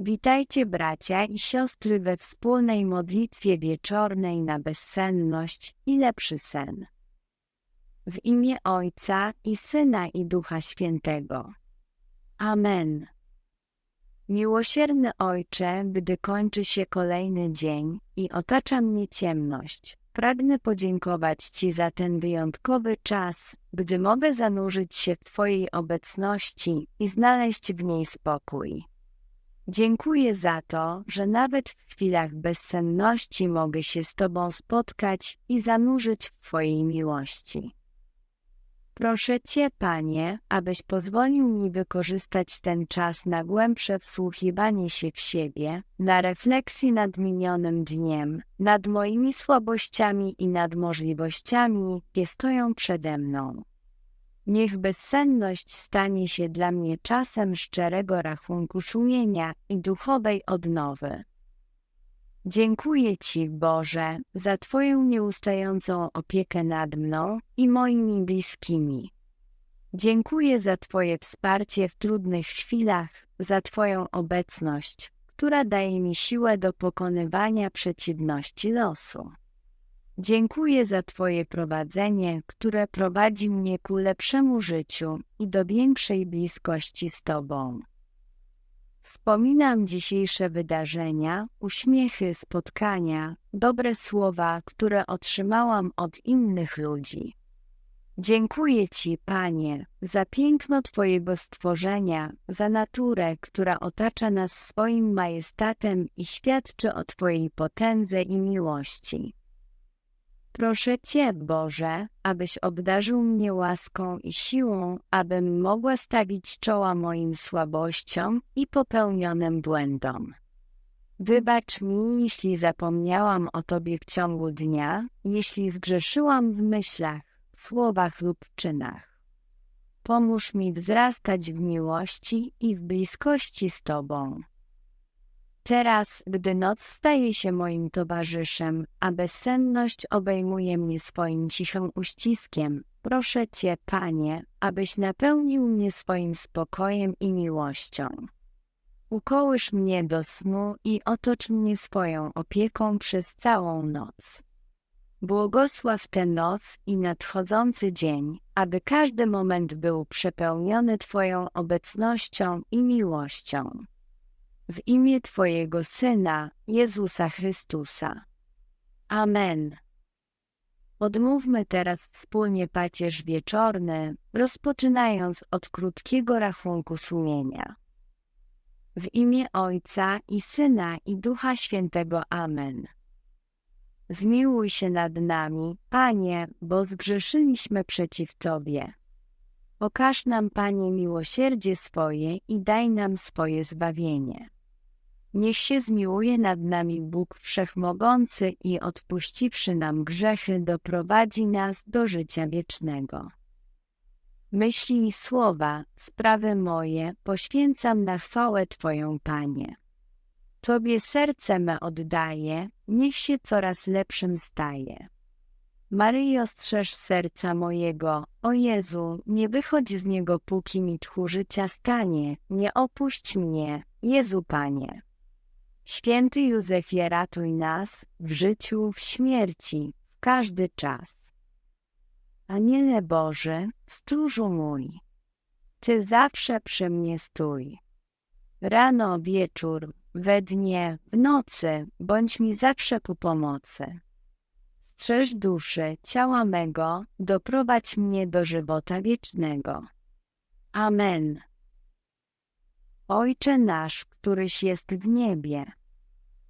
Witajcie bracia i siostry we wspólnej modlitwie wieczornej na bezsenność i lepszy sen. W imię Ojca i Syna i Ducha Świętego. Amen. Miłosierny Ojcze, gdy kończy się kolejny dzień i otacza mnie ciemność, pragnę podziękować Ci za ten wyjątkowy czas, gdy mogę zanurzyć się w Twojej obecności i znaleźć w niej spokój. Dziękuję za to, że nawet w chwilach bezsenności mogę się z Tobą spotkać i zanurzyć w Twojej miłości. Proszę Cię, Panie, abyś pozwolił mi wykorzystać ten czas na głębsze wsłuchiwanie się w siebie, na refleksję nad minionym dniem, nad moimi słabościami i nad możliwościami, jakie stoją przede mną. Niech bezsenność stanie się dla mnie czasem szczerego rachunku sumienia i duchowej odnowy. Dziękuję Ci, Boże, za Twoją nieustającą opiekę nad mną i moimi bliskimi. Dziękuję za Twoje wsparcie w trudnych chwilach, za Twoją obecność, która daje mi siłę do pokonywania przeciwności losu. Dziękuję za Twoje prowadzenie, które prowadzi mnie ku lepszemu życiu i do większej bliskości z Tobą. Wspominam dzisiejsze wydarzenia, uśmiechy, spotkania, dobre słowa, które otrzymałam od innych ludzi. Dziękuję Ci, Panie, za piękno Twojego stworzenia, za naturę, która otacza nas swoim majestatem i świadczy o Twojej potędze i miłości. Proszę Cię, Boże, abyś obdarzył mnie łaską i siłą, abym mogła stawić czoła moim słabościom i popełnionym błędom. Wybacz mi, jeśli zapomniałam o Tobie w ciągu dnia, jeśli zgrzeszyłam w myślach, słowach lub czynach. Pomóż mi wzrastać w miłości i w bliskości z Tobą. Teraz, gdy noc staje się moim towarzyszem, a bezsenność obejmuje mnie swoim cichym uściskiem, proszę Cię, Panie, abyś napełnił mnie swoim spokojem i miłością. Ukołysz mnie do snu i otocz mnie swoją opieką przez całą noc. Błogosław tę noc i nadchodzący dzień, aby każdy moment był przepełniony Twoją obecnością i miłością w imię Twojego Syna, Jezusa Chrystusa. Amen. Odmówmy teraz wspólnie pacierz wieczorny, rozpoczynając od krótkiego rachunku sumienia. W imię Ojca i Syna i Ducha Świętego. Amen. Zmiłuj się nad nami, Panie, bo zgrzeszyliśmy przeciw Tobie. Okaż nam, Panie, miłosierdzie swoje i daj nam swoje zbawienie. Niech się zmiłuje nad nami Bóg Wszechmogący i odpuściwszy nam grzechy, doprowadzi nas do życia wiecznego. Myśli i słowa, sprawy moje, poświęcam na chwałę Twoją, Panie. Tobie serce me oddaję, niech się coraz lepszym staje. Maryjo, strzeż serca mojego, o Jezu, nie wychodź z niego, póki mi tchu życia stanie, nie opuść mnie, Jezu Panie. Święty Józefie, ratuj nas w życiu, w śmierci, w każdy czas. Aniele Boży, stróżu mój, Ty zawsze przy mnie stój. Rano, wieczór, we dnie, w nocy, bądź mi zawsze ku pomocy. Strzeż duszy, ciała mego, doprowadź mnie do żywota wiecznego. Amen. Ojcze nasz, któryś jest w niebie,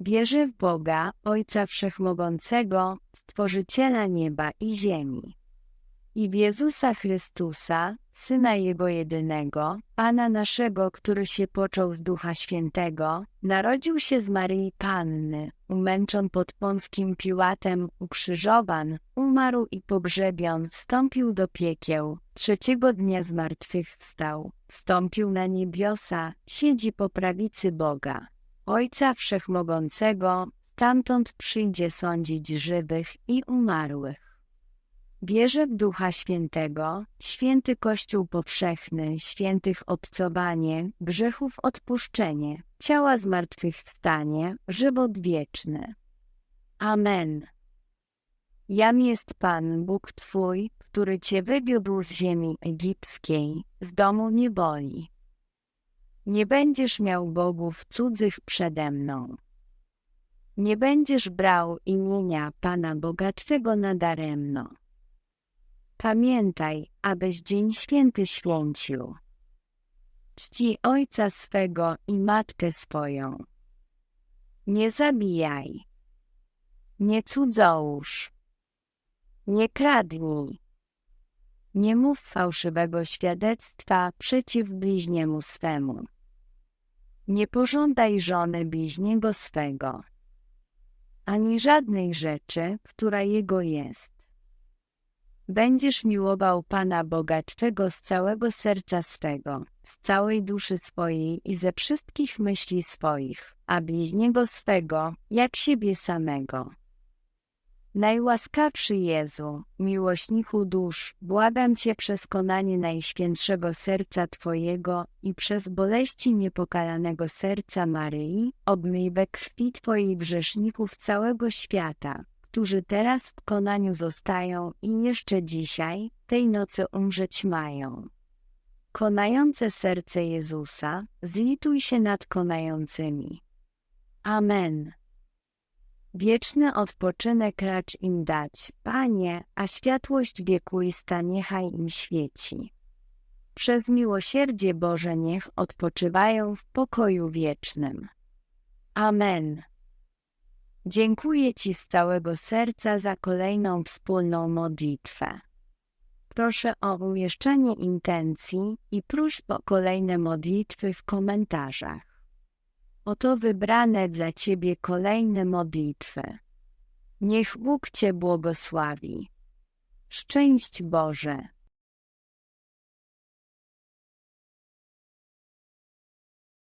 Wierzę w Boga, Ojca Wszechmogącego, Stworzyciela nieba i ziemi, i w Jezusa Chrystusa, Syna Jego jedynego, Pana naszego, który się począł z Ducha Świętego, narodził się z Maryi Panny, umęczon pod Pąskim Piłatem, ukrzyżowan, umarł i pogrzebion, wstąpił do piekieł, trzeciego dnia z martwych wstał, wstąpił na niebiosa, siedzi po prawicy Boga. Ojca Wszechmogącego, stamtąd przyjdzie sądzić żywych i umarłych. Wierzę w Ducha Świętego, święty Kościół powszechny, świętych obcowanie, grzechów odpuszczenie, ciała zmartwychwstanie, żywot wieczny. Amen. Jam jest Pan, Bóg Twój, który Cię wywiódł z ziemi egipskiej, z domu nieboli. Nie będziesz miał bogów cudzych przede mną. Nie będziesz brał imienia Pana Boga Twego nadaremno. Pamiętaj, abyś dzień święty święcił. Czci ojca swego i matkę swoją. Nie zabijaj. Nie cudzołóż. Nie kradnij. Nie mów fałszywego świadectwa przeciw bliźniemu swemu. Nie pożądaj żony bliźniego swego, ani żadnej rzeczy, która jego jest. Będziesz miłował Pana Boga Twego z całego serca swego, z całej duszy swojej i ze wszystkich myśli swoich, a bliźniego swego jak siebie samego. Najłaskawszy Jezu, miłośniku dusz, błagam Cię przez konanie Najświętszego Serca Twojego i przez boleści niepokalanego serca Maryi, obmyj we krwi Twojej grzeszników całego świata, którzy teraz w konaniu zostają i jeszcze dzisiaj, tej nocy umrzeć mają. Konające serce Jezusa, zlituj się nad konającymi. Amen. Wieczny odpoczynek racz im dać, Panie, a światłość wiekuista niechaj im świeci. Przez miłosierdzie Boże niech odpoczywają w pokoju wiecznym. Amen. Dziękuję Ci z całego serca za kolejną wspólną modlitwę. Proszę o umieszczenie intencji i próśb o kolejne modlitwy w komentarzach. Oto wybrane dla Ciebie kolejne modlitwy. Niech Bóg Cię błogosławi. Szczęść Boże.